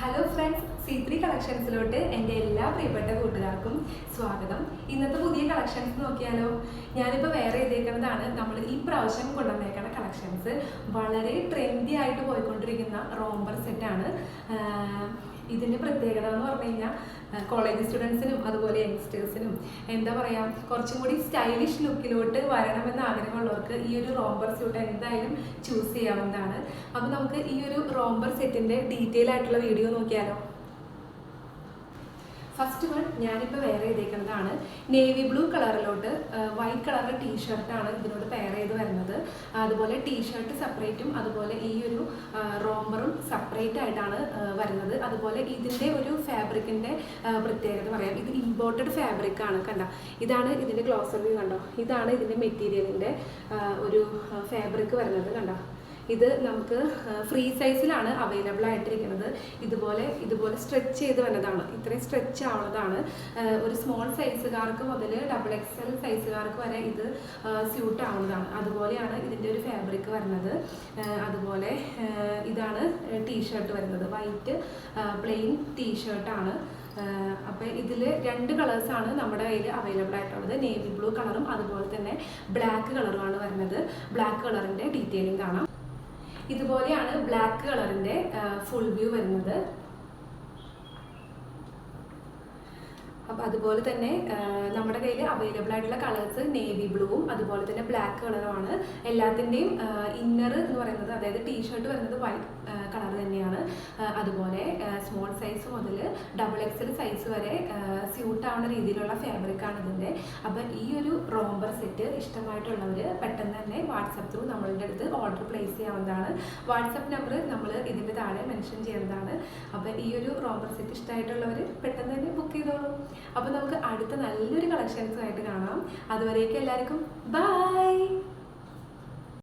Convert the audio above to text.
Hello friends C three കളക്ഷൻസിലോട്ട് എന്റെ എല്ലാ പ്രിയപ്പെട്ട കൂട്ടുകാർക്കും സ്വാഗതം. ഇന്നത്തെ പുതിയ കളക്ഷൻസ് നോക്കിയാലോ? ഞാനിപ്പോൾ വേറെ ചെയ്തേക്കുന്നതാണ് നമ്മൾ ഈ പ്രാവശ്യം കൊണ്ടുവന്നേക്കുന്ന കളക്ഷൻസ് വളരെ ട്രെൻഡി ആയിട്ട് പോയിക്കൊണ്ടിരിക്കുന്ന റോംബർ സെറ്റാണ് ഇതിന്റെ പ്രത്യേകത എന്ന് പറഞ്ഞു കഴിഞ്ഞാൽ കോളേജ് സ്റ്റുഡൻസിനും അതുപോലെ യങ്സ്റ്റേഴ്സിനും എന്താ പറയുക കുറച്ചും കൂടി സ്റ്റൈലിഷ് ലുക്കിലോട്ട് വരണമെന്ന് ആഗ്രഹമുള്ളവർക്ക് ഈ ഒരു റോംബർ സ്യൂട്ട് എന്തായാലും ചൂസ് ചെയ്യാവുന്നതാണ്. അപ്പോൾ നമുക്ക് ഈ ഒരു റോംബർ സെറ്റിന്റെ ഡീറ്റെയിൽ ആയിട്ടുള്ള വീഡിയോ നോക്കിയാലോ? ഫസ്റ്റ് വൺ ഞാനിപ്പോൾ വെയർ ചെയ്തേക്കുന്നതാണ്. നേവി ബ്ലൂ കളറിലോട്ട് വൈറ്റ് കളർ ടീഷർട്ടാണ് ഇതിനോട് പെയർ ചെയ്ത് വരുന്നത്. അതുപോലെ ടീഷർട്ട് സെപ്പറേറ്റും അതുപോലെ ഈ ഒരു റോംബറും സെപ്പറേറ്റ് ആയിട്ടാണ് വരുന്നത്. അതുപോലെ ഇതിന്റെ ഒരു ഫാബ്രിക്കിന്റെ പ്രത്യേകത പറയാം. ഇത് ഇമ്പോർട്ടഡ് ഫാബ്രിക് ആണ് കണ്ട. ഇതാണ് ഇതിന്റെ ഗ്ലോസർ വ്യൂ കണ്ടോ? ഇതാണ് ഇതിന്റെ മെറ്റീരിയലിന്റെ ഒരു ഫാബ്രിക് വരുന്നത് കണ്ടോ. ഇത് നമുക്ക് ഫ്രീ സൈസിലാണ് അവൈലബിൾ ആയിട്ടിരിക്കുന്നത്. ഇതുപോലെ ഇതുപോലെ സ്ട്രെച്ച് ചെയ്ത് വന്നതാണ്. ഇത്രയും സ്ട്രെച്ച് ആവുന്നതാണ്. ഒരു സ്മോൾ സൈസുകാർക്ക് മുതൽ ഡബിൾ എക്സ് എൽ സൈസുകാർക്ക് വരെ ഇത് സ്യൂട്ട് ആവുന്നതാണ്. അതുപോലെയാണ് ഇതിന്റെ ഒരു ഫാബ്രിക് വരുന്നത്. അതുപോലെ ഇതാണ് ടീഷർട്ട് വരുന്നത്. വൈറ്റ് പ്ലെയിൻ ടീഷർട്ടാണ് അപ്പോൾ ഇതിൽ രണ്ട് കളേഴ്സാണ് നമ്മുടെ കയ്യിൽ അവൈലബിൾ ആയിട്ടുള്ളത്. നേവി ബ്ലൂ കളറും അതുപോലെ തന്നെ ബ്ലാക്ക് കളറുമാണ് വരുന്നത്. ബ്ലാക്ക് കളറിന്റെ ഡീറ്റെയിലിംഗ് കാണാം. ഇതുപോലെയാണ് ബ്ലാക്ക് കളറിന്റെ ഫുൾ വ്യൂ വരുന്നത്. അപ്പം അതുപോലെ തന്നെ നമ്മുടെ കയ്യിൽ അവൈലബിൾ ആയിട്ടുള്ള കളേഴ്സ് നേവി ബ്ലൂവും അതുപോലെ തന്നെ ബ്ലാക്ക് കളറുമാണ്. എല്ലാത്തിന്റെയും ഇന്നർ എന്ന് പറയുന്നത് അതായത് ടീഷർട്ട് വരുന്നത് വൈറ്റ് തന്നെയാണ്. അതുപോലെ സ്മോൾ സൈസ് മുതൽ ഡബിൾ എക്സൽ സൈസ് വരെ സ്യൂട്ട് ആവുന്ന രീതിയിലുള്ള ഫാബ്രിക്കാണ് ഇതിന്റെ അപ്പം ഈ ഒരു റോംബർ സെറ്റ് ഇഷ്ടമായിട്ടുള്ളവർ പെട്ടെന്ന് തന്നെ വാട്സപ്പ് ത്രൂ നമ്മളുടെ അടുത്ത് ഓർഡർ പ്ലേസ് ചെയ്യാവുന്നതാണ്. വാട്സപ്പ് നമ്പർ നമ്മൾ ഇതിന്റെ താഴെ മെൻഷൻ ചെയ്യുന്നതാണ്. അപ്പോൾ ഈ ഒരു റോംബർ സെറ്റ് ഇഷ്ടമായിട്ടുള്ളവർ പെട്ടെന്ന് തന്നെ ബുക്ക് ചെയ്തോളൂ. അപ്പോൾ നമുക്ക് അടുത്ത നല്ലൊരു കളക്ഷൻസുമായിട്ട് കാണാം. അതുവരേക്കും എല്ലാവർക്കും ബൈ